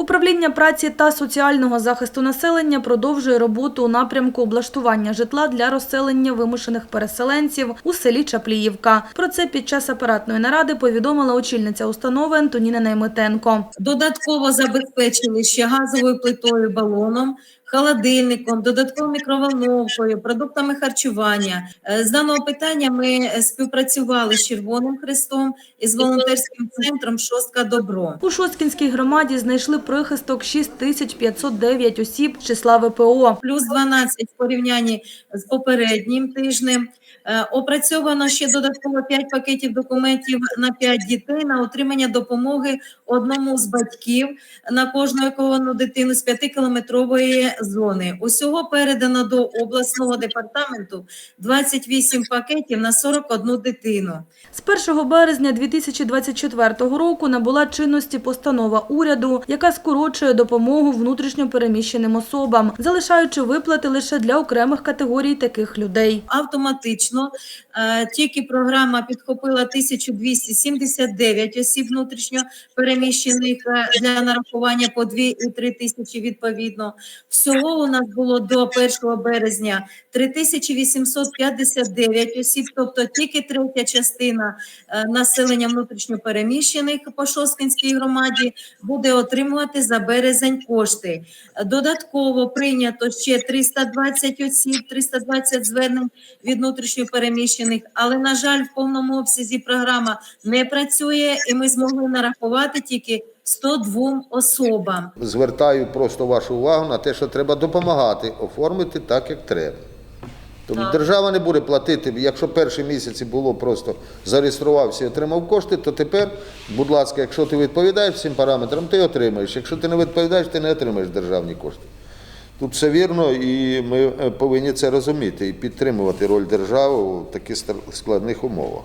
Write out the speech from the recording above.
Управління праці та соціального захисту населення продовжує роботу у напрямку облаштування житла для розселення вимушених переселенців у селі Чапліївка. Про це під час апаратної наради повідомила очільниця установи Антоніна Наймитенко. Додатково забезпечили ще газовою плитою, балоном, холодильником, додатковою мікроволновкою, продуктами харчування. Е, З даного питання ми е, співпрацювали з Червоним Хрестом і з волонтерським центром Шостка Добро. У Шосткінській громаді знайшли прихисток 6509 осіб з числа ВПО. Плюс 12 в порівнянні з попереднім тижнем. Е, Опрацьовано ще додатково 5 пакетів документів на 5 дітей на отримання допомоги одному з батьків на кожну ековану дитину з 5-кілометрової зони. Усього передано до обласного департаменту 28 пакетів на 41 дитину. З 1 березня 2024 року набула чинності постанова уряду, яка скорочує допомогу внутрішньо переміщеним особам, залишаючи виплати лише для окремих категорій таких людей. автоматично. Е, Тільки програма підхопила 1279 осіб внутрішньо переміщених е, для нарахування по 2 і 3 тисячі відповідно. Всього у нас було до 1 березня 3859 осіб, тобто тільки третя частина е, населення внутрішньо переміщених по Шосткинській громаді буде отримувати за березень кошти. Додатково прийнято ще 320 осіб, 320 звернень від внутрішньопереміщених, але, на жаль, в повному обсязі програма не працює, і ми змогли нарахувати тільки 102 особам. Звертаю просто вашу увагу на те, що треба допомагати оформити так, як треба. Тобто Так. держава не буде платити, якщо перші місяці було просто зареєструвався і отримав кошти, то тепер, будь ласка, якщо ти відповідаєш всім параметрам, ти отримаєш. Якщо ти не відповідаєш, ти не отримаєш державні кошти. Тут все вірно, і ми е, повинні це розуміти і підтримувати роль держави у таких складних умовах.